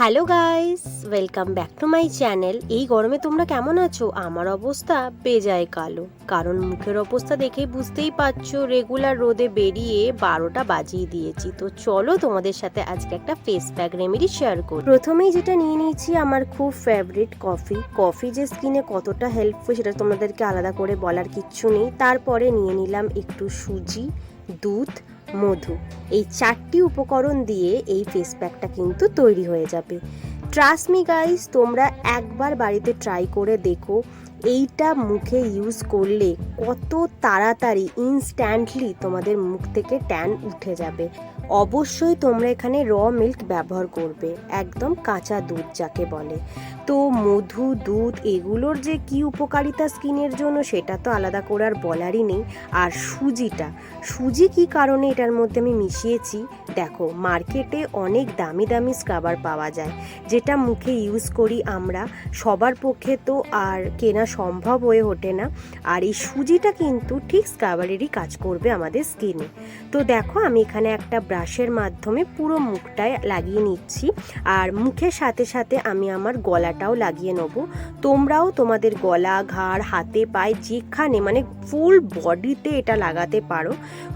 Hello guys welcome back to my channel এই গরমে তোমরা কেমন আছো? আমার অবস্থা বেজায় কালো। কারণ মুখের অবস্থা দেখে বুঝতেই পারছ রেগুলার রোদে বেরিয়ে বারোটা বাজিয়ে দিয়েছি। তো চলো তোমাদের সাথে আজকে একটা ফেস প্যাক রেমেডি শেয়ার করি। প্রথমেই যেটা নিয়ে নিয়েছি, আমার খুব ফেভারিট কফি কফি যে স্কিনে কতটা হেল্পফুল সেটা তোমাদেরকে আলাদা করে বলার কিচ্ছু নেই। তারপরে নিয়ে নিলাম একটু সুজি, দুধ মধু। এই চারটি উপকরণ দিয়ে এই ফেস প্যাকটা কিন্তু তৈরি হয়ে যাবে। ট্রাসমি গাইস তোমরা একবার বাড়িতে ট্রাই করে দেখো। এইটা মুখে ইউজ করলে কত তাড়াতাড়ি ইনস্ট্যান্টলি তোমাদের মুখ থেকে ট্যান উঠে যাবে। অবশ্যই তোমরা এখানে র মিল্ক ব্যবহার করবে, একদম কাঁচা দুধ যাকে বলে। তো মধু, দুধ এগুলোর যে কি উপকারিতা স্কিনের জন্য সেটা তো আলাদা করে আর বলারই নেই। আর সুজিটা, সুজি কি কারণে এটার মধ্যে আমি মিশিয়েছি? দেখো, মার্কেটে অনেক দামি দামি স্ক্রাবার পাওয়া যায়, যেটা মুখে ইউজ করি আমরা, সবার পক্ষে তো আর কেনা সম্ভব হয়ে ওঠে না। আর এই সুজিটা কিন্তু ঠিক স্ক্রাবারেরই কাজ করবে আমাদের স্কিনে তো দেখো, আমি এখানে একটা ব্রাশের মাধ্যমে পুরো মুখটায় লাগিয়ে নিচ্ছি। আর মুখের সাথে সাথে আমি আমার গলাটাও লাগিয়ে নেব। তোমরাও তোমাদের গলা, ঘাড়, হাতে, পায়ে যেখানে মানে ফুল বডিতে এটা লাগাতে পারো।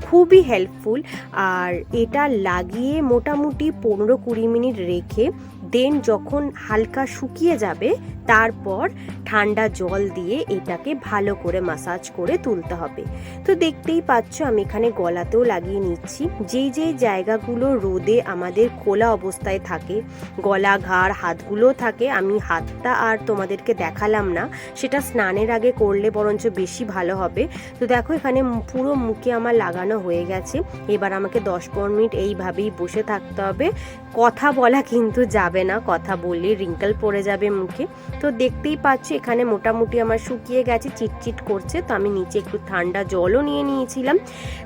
খুবই হেল্পফুল আর এটা লাগিয়ে মোটামুটি পনেরো কুড়ি মিনিট রেখে দেন যখন হালকা শুকিয়ে যাবে, তারপর ঠান্ডা জল দিয়ে এটাকে ভালো করে মাসাজ করে তুলতে হবে। তো দেখতেই পাচ্ছ আমি এখানে গলাতেও লাগিয়ে নিচ্ছি। যেই যেই জায়গাগুলো রোদে আমাদের খোলা অবস্থায় থাকে, গলা, ঘাড়, হাতগুলো থাকে, আমি হাতটা আর তোমাদেরকে দেখালাম না, সেটা স্নানের আগে করলে বরঞ্চ বেশি ভালো হবে। তো দেখো এখানে পুরো মুখে আমার লাগানো হয়ে গেছে। এবার আমাকে দশ পনেরো মিনিট এইভাবেই বসে থাকতে হবে। কথা বলা কিন্তু যাবে না, কথা বললে রিঙ্কেল পড়ে যাবে মুখে। তো দেখতেই পাচ্ছ, এখানে মোটামুটি আমার শুকিয়ে গেছে, চিটচিট করছে, তো আমি নিচে একটু ঠান্ডা জলও নিয়ে নিয়েছিলাম।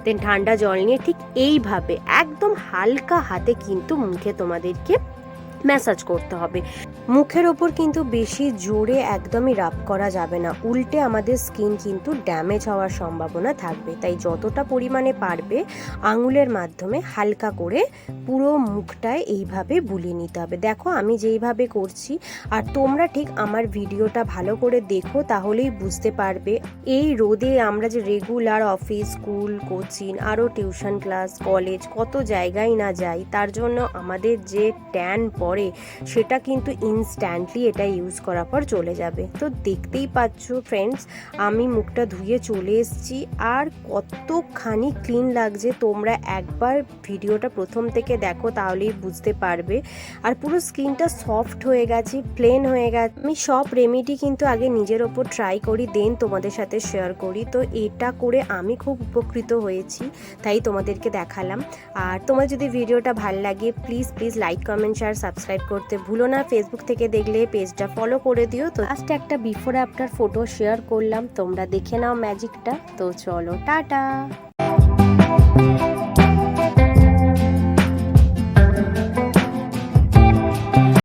দেন ঠান্ডা জল নিয়ে ঠিক এইভাবে, একদম হালকা হাতে কিন্তু মুখে তোমাদেরকে ম্যাসাজ করতে হবে। মুখের ওপর কিন্তু বেশি জোরে একদমই রাব করা যাবে না। উল্টে আমাদের স্কিন কিন্তু ড্যামেজ হওয়ার সম্ভাবনা থাকবে। তাই যতটা পরিমাণে পারবে আঙুলের মাধ্যমে হালকা করে পুরো মুখটায় এইভাবে বুলিয়ে নিতে হবে। দেখো আমি যেইভাবে করছি, আর তোমরা ঠিক আমার ভিডিওটা ভালো করে দেখো, তাহলেই বুঝতে পারবে। এই রোদে আমরা যে রেগুলার অফিস স্কুল কোচিং আরও টিউশন ক্লাস কলেজ কত জায়গায় না যাই, তার জন্য আমাদের যে ট্যান পড়ে সেটা কিন্তু ইনস্ট্যান্টলি এটা ইউজ করার পর চলে যাবে। তো দেখতেই পাচ্ছ ফ্রেন্ডস আমি মুখটা ধুয়ে চলে এসেছি। আর কতখানি ক্লিন লাগছে, তোমরা একবার ভিডিওটা প্রথম থেকে দেখো, তাহলেই বুঝতে পারবে। আর পুরো স্কিনটা সফট হয়ে গেছে প্লেন হয়ে গেছে। আমি সব রেমেডি কিন্তু আগে নিজের ওপর ট্রাই করি দেন তোমাদের সাথে শেয়ার করি। তো এটা করে আমি খুব উপকৃত হয়েছি, তাই তোমাদেরকে দেখালাম। আর তোমার যদি ভিডিওটা ভালো লাগে please please like comment share subscribe করতে ভুলো না। ফেসবুক থেকে দেখলে পেজটা ফলো করে দিও। তো লাস্ট একটা বিফোর আফটার ফটো শেয়ার করলাম। তোমরা দেখে নাও ম্যাজিকটা তো চলো, টাটা!